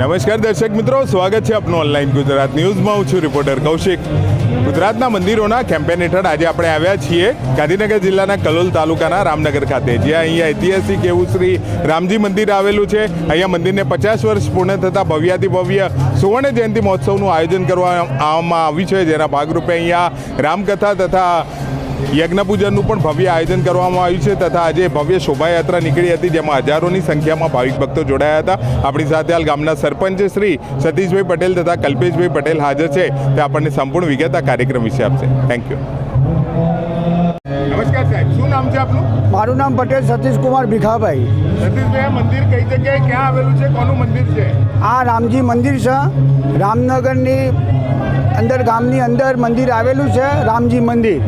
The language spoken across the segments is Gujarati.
નમસ્કાર દર્શક મિત્રો, સ્વાગત છે આપનું ઓનલાઈન ગુજરાત ન્યૂઝમાં. હું છું રિપોર્ટર કૌશિક. ગુજરાતના મંદિરોના કેમ્પેન હેઠળ આજે આપણે આવ્યા છીએ ગાંધીનગર જિલ્લાના કલોલ તાલુકાના રામનગર ખાતે, જ્યાં અહીંયા ઐતિહાસિક એવું શ્રી રામજી મંદિર આવેલું છે. અહીંયા મંદિરને પચાસ વર્ષ પૂર્ણ થતાં ભવ્યાતિ ભવ્ય સુવર્ણ જયંતિ મહોત્સવનું આયોજન કરવામાં આવ્યું છે, જેના ભાગરૂપે અહીંયા રામકથા તથા યજ્ઞ પૂજનનું પણ ભવ્ય આયોજન કરવામાં આવ્યું છે તથા આજે ભવ્ય શોભાયાત્રા નીકળી હતી જેમાં હજારોની સંખ્યામાં ભાવિક ભક્તો જોડાયા હતા. આપણી સાથે હાલ ગામના સરપંચ શ્રી સતીશભાઈ પટેલ તથા કલ્પેશભાઈ પટેલ હાજર છે. તે આપણને સંપૂર્ણ વિગત આ કાર્યક્રમ વિશે આપશે. થેન્ક યુ નમસ્કાર સાહેબ શું નામ છે આપનું? મારું નામ પટેલ સતીશકુમાર ભીખાભાઈ. સતીશભાઈ આ મંદિર કઈ જગ્યાએ ક્યાં આવેલું છે કોનું મંદિર છે? આ રામજી મંદિર છે. રામનગરની અંદર ગામની અંદર મંદિર આવેલું છે રામજી મંદિર.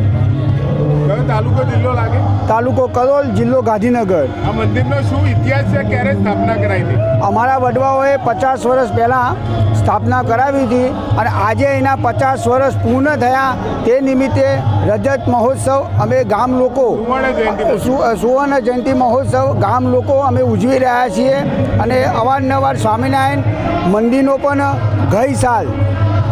તાલુકો જિલ્લો લાગે? તાલુકો કલોલ જિલ્લો ગાંધીનગર. આ મંદિરનો શું ઇતિહાસ છે? ક્યારે સ્થાપના કરાઈ હતી? અમારા વડવાઓએ પચાસ વર્ષ પહેલાં સ્થાપના કરાવી હતી અને આજે એના પચાસ વર્ષ પૂર્ણ થયા તે નિમિત્તે રજત મહોત્સવ અમે ગામ લોકો સુવર્ણ જયંતિ મહોત્સવ. સુવર્ણ જયંતિ મહોત્સવ ગામ લોકો અમે ઉજવી રહ્યા છીએ અને અવારનવાર સ્વામિનારાયણ મંદિરનો પણ ગઈ સાલ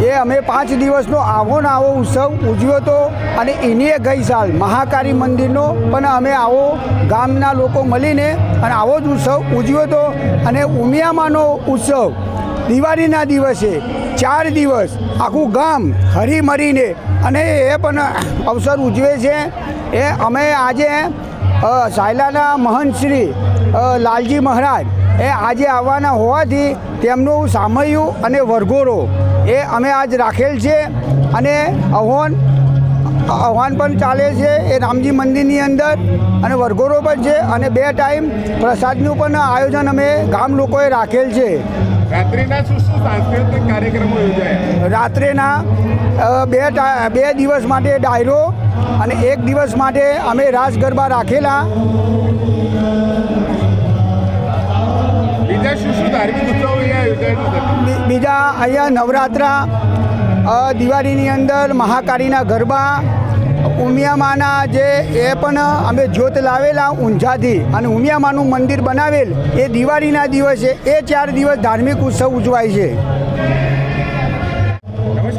એ અમે પાંચ દિવસનો આવો ને આવો ઉત્સવ ઉજવ્યો હતો અને એની ગઈ સાલ મહાકાળી મંદિરનો પણ અમે આવો ગામના લોકો મળીને અને આવો જ ઉત્સવ ઉજવ્યો હતો અને ઉમિયામાનો ઉત્સવ દિવાળીના દિવસે ચાર દિવસ આખું ગામ હરી મરીને અને એ પણ અવસર ઉજવે છે. એ અમે આજે સાયલાના મહંત શ્રી લાલજી મહારાજ એ આજે આવવાના હોવાથી તેમનું સામયું અને વરઘોડો એ અમે આજ રાખેલ છે અને આહવાન આહવાન પણ ચાલે છે. એ રામજી મંદિરની અંદર અને વરઘોડો પણ છે અને બે ટાઈમ પ્રસાદનું પણ આયોજન અમે ગામ લોકોએ રાખેલ છે. રાત્રિના શું શું સાંસ્કૃતિક કાર્યક્રમો યોજાયા? રાત્રેના બે બે દિવસ માટે ડાયરો અને એક દિવસ માટે અમે રાસ ગરબા રાખેલા. બીજા અહીંયા અહીંયા નવરાત્રા દિવાળીની અંદર મહાકાળીના ગરબા, ઉમિયામાના જે, એ પણ અમે જ્યોત લાવેલા ઊંઝાથી અને ઉમિયામાનું મંદિર બનાવેલ, એ દિવાળીના દિવસે, એ ચાર દિવસ ધાર્મિક ઉત્સવ ઉજવાય છે.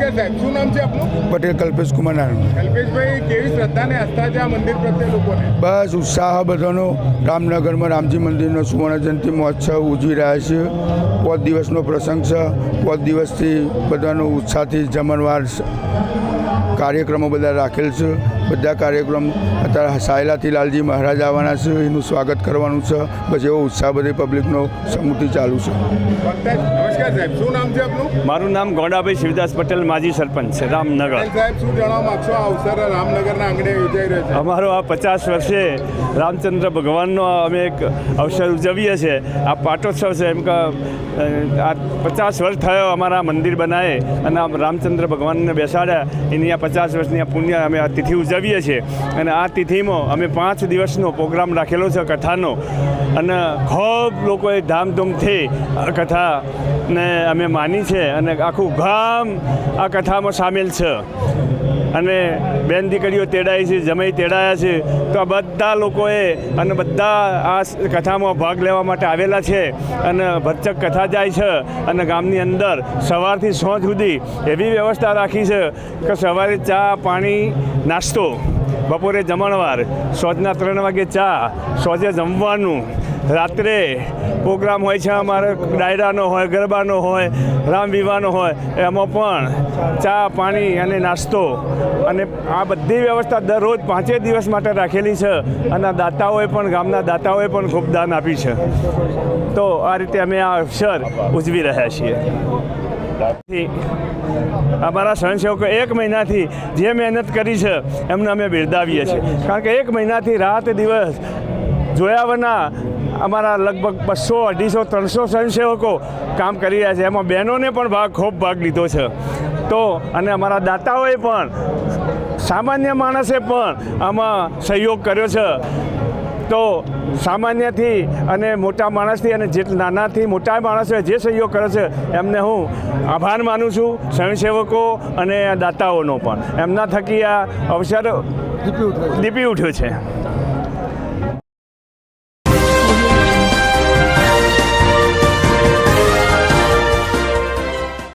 નમસ્કાર સાહેબ શું નામ છે આપનું? પટેલ કલ્પેશ કુમાર નારાયણ કલ્પેશભાઈ કેવી શ્રદ્ધા ને આસ્થા છે આ મંદિર પ્રત્યે લોકોને? બસ ઉત્સાહ બધાનો. રામનગરમાં રામજી મંદિરનો સુવર્ણ જયંતિ મહોત્સવ ઉજવી રહ્યા છે. પાંચ દિવસનો પ્રસંગ છે. પાંચ દિવસથી બધાનો ઉત્સાહથી જમણવાર કાર્યક્રમો બધા રાખેલ છે. બધા કાર્યક્રમ અત્યારે સાયલાથી લાલજી મહારાજ આવવાના છે. એનું સ્વાગત કરવાનું છે. બસ એવો ઉત્સાહ બધી પબ્લિકનો સમૃદ્ધિ ચાલુ છે. નમસ્કાર સાહેબ શું નામ છે આપનું? મારું નામ ગોડાભાઈ શિવદાસ પટેલ માજી સરપંચ છે રામનગર સાહેબ શું જણાવવા માગશો? આ અવસર રામનગરના આંગણે યોજાઈ રહ્યો છે. અમારો આ પચાસ વર્ષે રામચંદ્ર ભગવાનનો અમે એક અવસર ઉજવીએ છીએ. આ પાટોત્સવ છે એમ કે આ પચાસ વર્ષ થયો અમારા મંદિર બનાવે અને આ રામચંદ્ર ભગવાનને બેસાડ્યા. એની આ પચાસ વર્ષની આ પુણ્ય અમે આ તિથિ ઉજવીએ છીએ. અને આ તિથિમાં અમે પાંચ દિવસનો પ્રોગ્રામ રાખેલો છે કથાનો. અને ખૂબ લોકોએ ધામધૂમથી આ કથાને અમે માની છે અને આખું ગામ આ કથામાં સામેલ છે. અને બેન દીકરીઓ તેડાય છે, જમાઈ તેડાયા છે, તો આ બધા લોકોએ અને બધા આ કથામાં ભાગ લેવા માટે આવેલા છે. અને ભરચક કથા જાય છે અને ગામની અંદર સવારથી સાંજ સુધી એવી વ્યવસ્થા રાખી છે કે સવારે ચા, પાણી, નાસ્તો, બપોરે જમણવાર, સોજના ત્રણ વાગે ચા, સોજે જમવાનું રાત્રે પ્રોગ્રામ હોય છે, અમારે ડાયરાનો હોય, ગરબાનો હોય, રામ વિવાહનો હોય, એમાં પણ ચા, પાણી અને નાસ્તો અને આ બધી વ્યવસ્થા દરરોજ પાંચે દિવસ માટે રાખેલી છે અને દાતાઓએ પણ, ગામના દાતાઓએ પણ ખૂબ દાન આપી છે. તો આ રીતે અમે આ અવસર ઉજવી રહ્યા છીએ. અમારા સ્વયંસેવકો એક મહિનાથી જે મહેનત કરી છે, એમને અમે બિરદાવીએ છીએ. કારણ કે એક મહિનાથી રાત દિવસ જોયા વના અમારા લગભગ બસો અઢીસો ત્રણસો સ્વયંસેવકો કામ કરી રહ્યા છે. એમાં બહેનોને પણ ભાગ ખૂબ ભાગ લીધો છે. તો અને અમારા દાતાઓએ પણ સામાન્ય માણસે પણ આમાં સહયોગ કર્યો છે. તો સામાન્યથી અને મોટા માણસથી અને જે નાનાથી મોટા માણસોએ જે સહયોગ કર્યો છે એમને હું આભાર માનું છું સ્વયંસેવકો અને દાતાઓનો પણ. એમના થકી આ અવસર દીપી ઉઠ્યો છે.